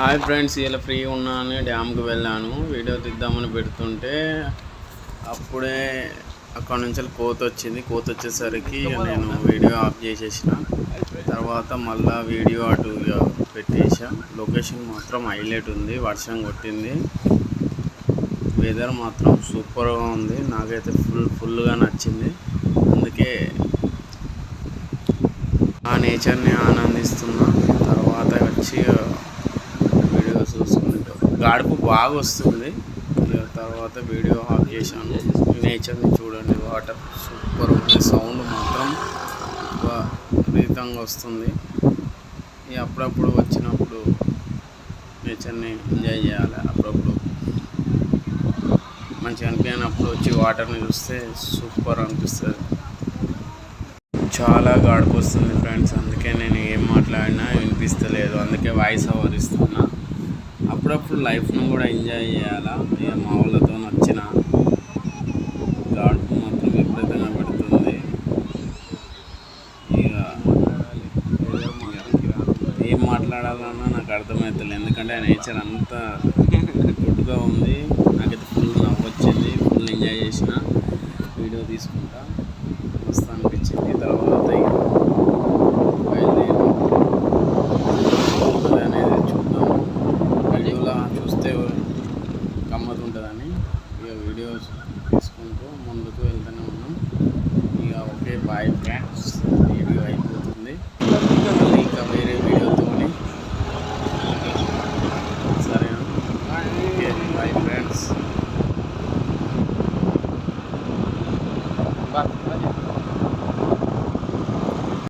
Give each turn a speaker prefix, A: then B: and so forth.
A: Hi friends ఇలా free ఉన్నాను డ్యామ్కి వెళ్ళాను. వీడియో తీద్దామని పెడుతుంటే అప్పుడే అక్కడ నుంచి కోత వచ్చింది. కోత వచ్చేసరికి నేను వీడియో ఆఫ్ చేసేసిన. తర్వాత మళ్ళీ వీడియో అటు పెట్టేసా. లొకేషన్ మాత్రం హైలైట్ ఉంది వర్షం కొట్టింది. వెదర్ మాత్రం సూపర్గా ఉంది. నాకైతే ఫుల్ ఫుల్గా నచ్చింది. అందుకే ఆ నేచర్ని ఆనందిస్తున్నా. తర్వాత వచ్చి గాడుపు బాగా వస్తుంది. తర్వాత వీడియో ఆఫ్ చేశాను. నేచర్ని చూడండి. వాటర్ సూపర్ ఉంది. సౌండ్ మాత్రం విపరీతంగా వస్తుంది. ఇక అప్పుడప్పుడు వచ్చినప్పుడు నేచర్ని ఎంజాయ్ చేయాలి. అప్పుడప్పుడు మంచిగా అనిపించినప్పుడు వచ్చి వాటర్ని చూస్తే సూపర్ అనిపిస్తుంది. చాలా గాడుపు వస్తుంది ఫ్రెండ్స్ అందుకే నేను ఏం మాట్లాడినా వినిపిస్తలేదు. అందుకే వాయిస్ ఓవర్ ఇస్తున్నా. అప్పుడప్పుడు లైఫ్ను కూడా ఎంజాయ్ చేయాలా? ఇక మా వాళ్ళతో నచ్చిన? గాడుపు మాత్రం విపరీతంగా పెడుతుంది. ఇక ఏం మాట్లాడాలన్నా నాకు అర్థమవుతుంది ఎందుకంటే ఆ నేచర్ అంతా గుడ్గా ఉంది. నాకైతే ఫుల్ నవ్వు వచ్చింది ఫుల్ ఎంజాయ్ చేసిన. వీడియో తీసుకుంటా. మస్తు అనిపించింది. తర్వాత ఇక వీడియోస్ తీసుకుంటూ ముందుకు వెళ్తూనే ఉన్నాం. ఇక ఓకే బాయ్ ఫ్రెండ్స్ వీడియో అయిపోతుంది. ఇంకా వేరే వీడియోతో సరే బాయ్ ఫ్రెండ్స్.